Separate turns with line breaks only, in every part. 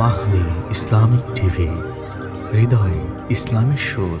Mahdi Islamic TV হৃদয় ইসলামের সুর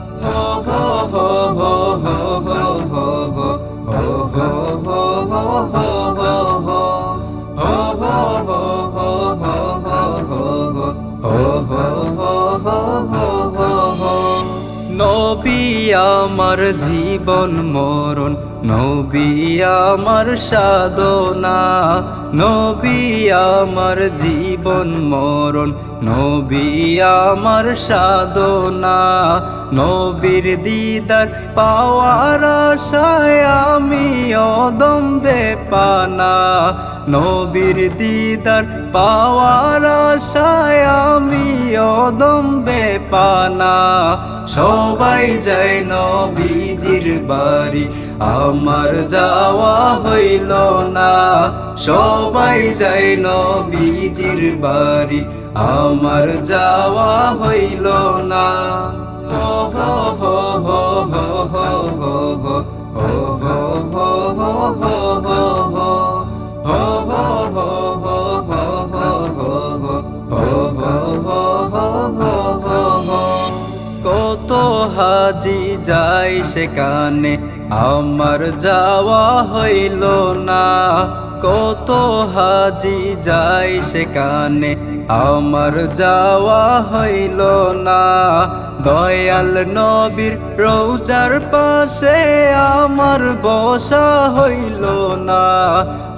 Oh. আমার জীবন মরণ, নবী আমার সাধনা, নবী আমার জীবন মরণ, নবী আমার সাধনা, নবীর দিদার পাওয়ার আশায় আমি অদম্বে পানা নবীর দিদার পাওয়ার আশায় আমি অদম্বে পানা সবাই যাই নবীজির বাড়ি আমার যাওয়া হইল না সবাই যাই নবীজির বাড়ি আমার যাওয়া হইল না হো হাজি যাই সেখানে, আমার যাওয়া হইল না। কত হাজি যাই সেখানে, আমার যাওয়া হইল না। দয়াল নবীর রৌজার পাশে আমার বসা হইল না।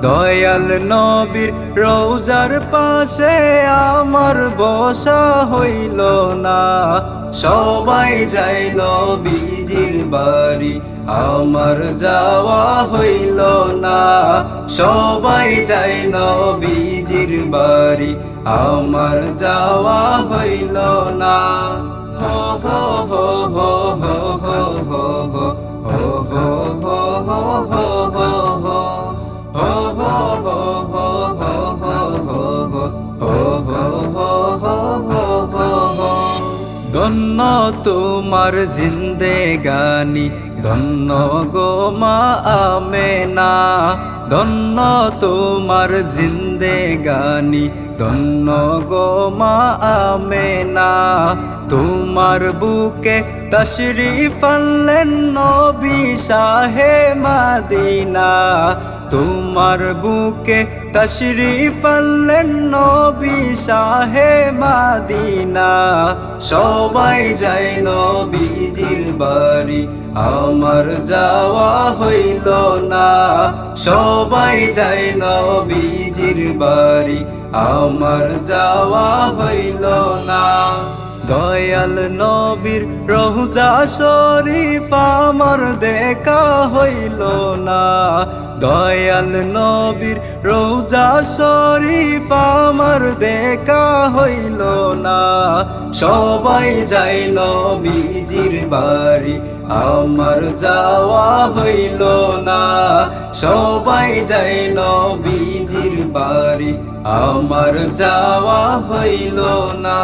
দয়াল নবীর রৌজার পাশে আমার বসা হইল না। সবাই যাইল নবীজির বাড়ি, আমার যাওয়া হইল না। সবাই যাইল নবীজির বাড়ি, আমার যাওয়া হইল না। তোমার জিন্দেগানি ধন্য গো মা আমেনা। ধন্য তোমার জিন্দেগানি ধন্য গো মা আমেনা। তোমার বুকে তশরিফ আনলেন নবী শাহে মাদিনা। তোমার বুকে তশরিফ আনলেন নবী শাহে মাদিনা। সবাই যায় নবীজির বাড়ি, আমার যাওয়া হইল না। সবাই যায় নবীজির বাড়ি, আমার যাওয়া হইল না। দয়াল নবীর রহুজা শরীফ আমার দেখা হইল না। দয়াল নবীর রোজা শরীফ আমার দেখা হইল না। সবাই যাই নবীজির বাড়ি, আমার যাওয়া হইল না। সবাই যাই নবীজির বাড়ি, আমার যাওয়া হইল না।